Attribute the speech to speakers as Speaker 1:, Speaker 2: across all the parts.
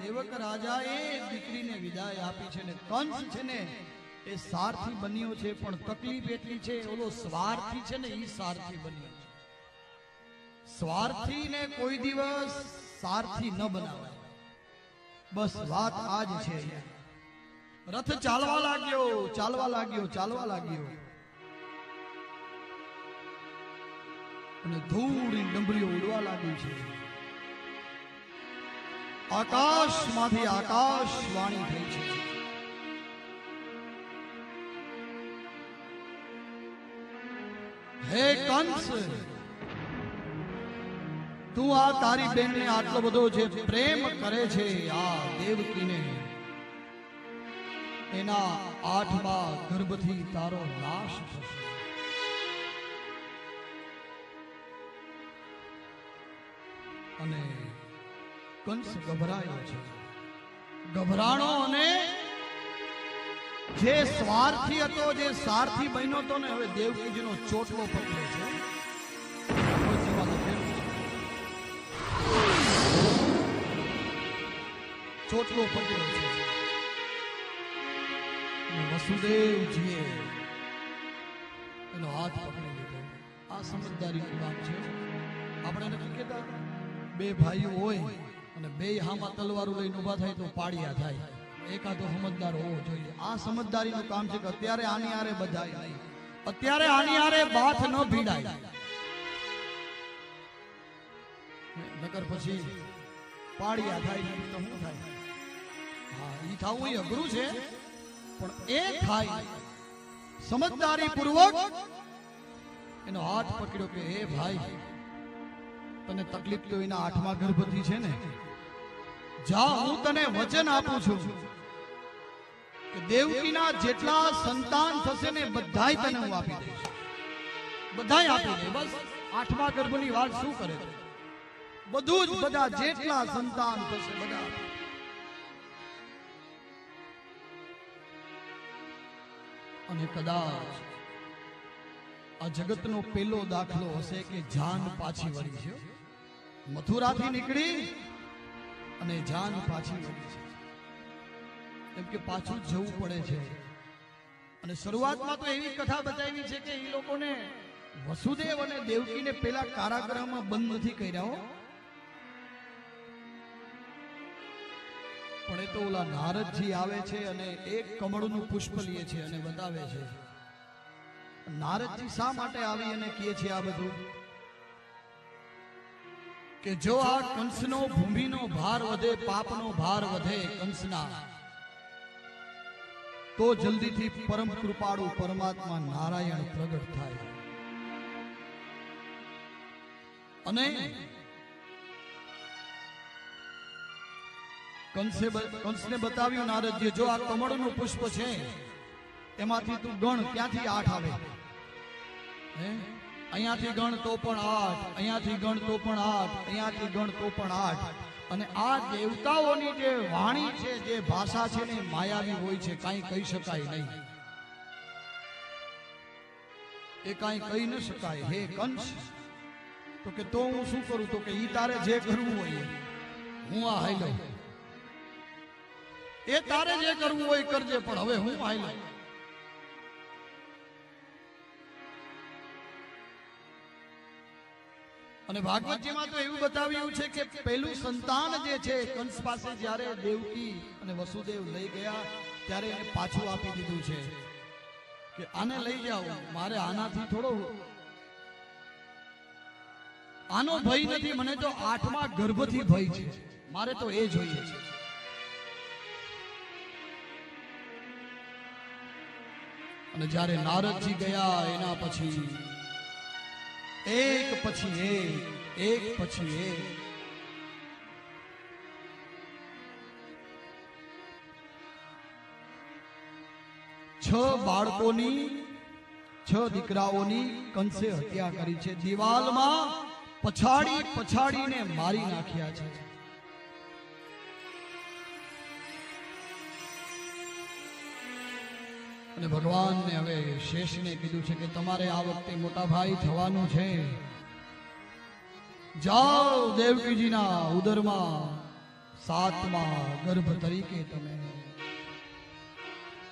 Speaker 1: દેવક રાજાએ દીકરીને વિદાય આપી છે ને કંસ છે ને એ સારથી બન્યો છે, પણ તકલીફ એટલી છે, ઓલો સ્વાર્થી છે ને એ સારથી બન્યો છે. સ્વાર્થી ને કોઈ દિવસ સારથી ન બનાવાય. બસ વાત આજ છે. રથ ચાલવા લાગ્યો ચાલવા લાગ્યો ચાલવા લાગ્યો. અને ધૂળ ડમરીઓ ઉડવા લાગ્યું છે. આકાશમાંથી આકાશવાણી થઈ છે. હે કંસ, તું આ તારી બેનને આટલો બધો જે પ્રેમ કરે છે આ દેવકીને, એના આઠમા ગર્ભથી તારો નાશ થશે. અને કંસ ગભરાયો છે. ગભરાણો અને જે સ્વાર્થી હતો, જે સારથી બન્યો હતો ને, હવે દેવકીજીનો ચોટલો પકડે છે. ચોટલો પકડ્યો છે. વસુદેવજીએ એનો હાથ પકડી લીધો. આ સમજદારીનું વાત છે. આપણે નથી કહેતા, બે ભાઈઓ હોય અને બે હામાં તલવારો લઈને ઊભા થાય તો પાડિયા થાય. એકાદો સમજદાર હોવો જોઈએ. આ સમજદારીનું કામ છે કે અત્યારે આની આરે બધાય અત્યારે આની આરે બાથ ન ભીડાય. નગર પછી પાડિયા થાય તો શું થાય? હા, ઈ થાવું એ અઘરું છે, પણ એ થાય. સમજદારી પૂર્વક એનો હાથ પકડ્યો કે હે ભાઈ, તને તકલીફ તો એના આઠમા ગર્ભથી છે ને? જા, હું અને કદાચ આ જગતનો પેલો દાખલો હશે કે જાન પાછી વળી છે મથુરાથી નીકળી અને જાન પાછી કેમ કે પાછું જવું પડે છે. અને શરૂઆતમાં તો એવી કથા બતાવી છે કે એ લોકોને વસુદેવ અને દેવકીને પેલા કારાગૃહમાં બંધ નથી કર્યા પણ એ તો ઓલા નારદજી આવે છે અને એક કમળનું પુષ્પ લે છે અને બતાવે છે. નારદજી શા માટે આવી અને કહે છે આ બધું? કે જો આ કંસનો ભૂમિનો ભાર વધે, પાપનો ભાર વધે કંસના, તો જલ્દીથી પરમ કૃપાળુ પરમાત્મા નારાયણ પ્રગટ થાય. અને કંસે કંસને બતાવ્યું નારદજી જો આ કમળનું પુષ્પ છે, એમાંથી તું ગણ, ક્યાંથી આઠ આવે? હે? અહીંયાથી ગણ તો પણ આઠ, અહીંયાથી ગણ તો પણ આઠ, અહીંયાથી ગણ તો પણ આઠ. અને આ દેવતાઓની જે વાણી છે, જે ભાષા છે ને માયાવી હોય છે, કાંઈ કહી શકાય નહીં. એ કાંઈ કહી ન શકાય. હે કંસ, તો કે તો હું શું કરું? તો કે ઈ તારે જે કરવું હોય હું આ હાઈલો એ તારે જે કરવું હોય કરજે, પણ હવે હું હાઈલો અને ભાગવતજીમાં તો એવું બતાવ્યું છે કે પહેલું સંતાન જે છે કંસ પાસે જ્યારે દેવકી અને વસુદેવ લઈ ગયા ત્યારે એને પાછું આપી દીધું છે કે આને લઈ જાઓ મારે આનાથી થોડો આનો ભય નથી મને તો આઠમા ગર્ભથી ભય છે. મારે તો એ જોઈએ છે. અને જ્યારે નારદજી ગયા એના પછી એક પછી એક પછી એક. છ બાળકોની, છ દીકરાઓની કંસે હત્યા કરી છે. દિવાલમાં પછાડી પછાડીને મારી નાખ્યા છે. અને ભગવાનને હવે શેષને કીધું છે કે તમારે આ વખતે મોટા ભાઈ થવાનું છે. જાઓ દેવકીજીના ઉદરમાં સાતમા ગર્ભ તરીકે તમે.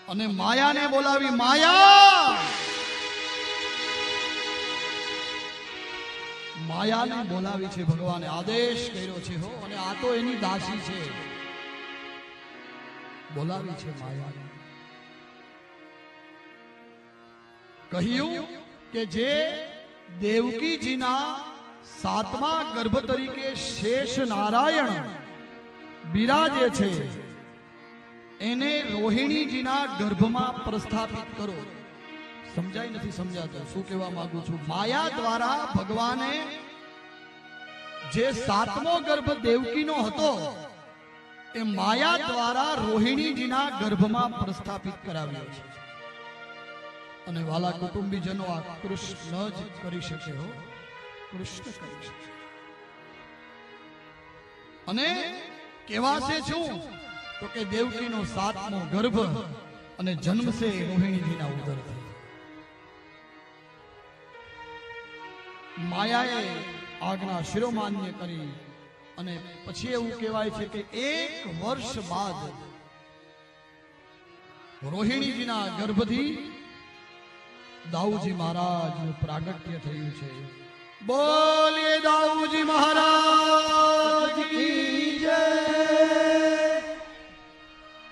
Speaker 1: અને માયાને બોલાવી, માયા! માયાને બોલાવી છે ભગવાને આદેશ કર્યો છે, હો, અને આ તો એની દાસી છે. બોલાવી છે માયાને. કહ્યું કે જે દેવકીજીના સાતમા ગર્ભ તરીકે શેષ નારાયણ બિરાજે છે, એને રોહિણીજીના ગર્ભમાં પ્રસ્થાપિત કરો. સમજાય નથી સમજાતો. શું કહેવા માંગુ છું? માયા દ્વારા ભગવાને જે સાતમો ગર્ભ દેવકીનો હતો, એ માયા દ્વારા રોહિણીજીના ગર્ભમાં પ્રસ્થાપિત કરાવ્યો છે. અને વાલા કુટુંબીજનો આ કૃષ્ણ જ કરી શકે હો. કૃષ્ણ કરી શકે. અને કહેવાશે શું તો કે દેવકીનો સાતમો ગર્ભ અને જન્મશે રોહિણીજીના ઉદરથી. માયાએ આજ્ઞા શિરોમાન્ય કરી અને પછી એવું કહેવાય છે કે એક વર્ષ બાદ રોહિણીજીના ગર્ભથી દાઉજી મહારાજનું પ્રાગટ્ય થયું છે. બોલીએ દાઉજી મહારાજ કી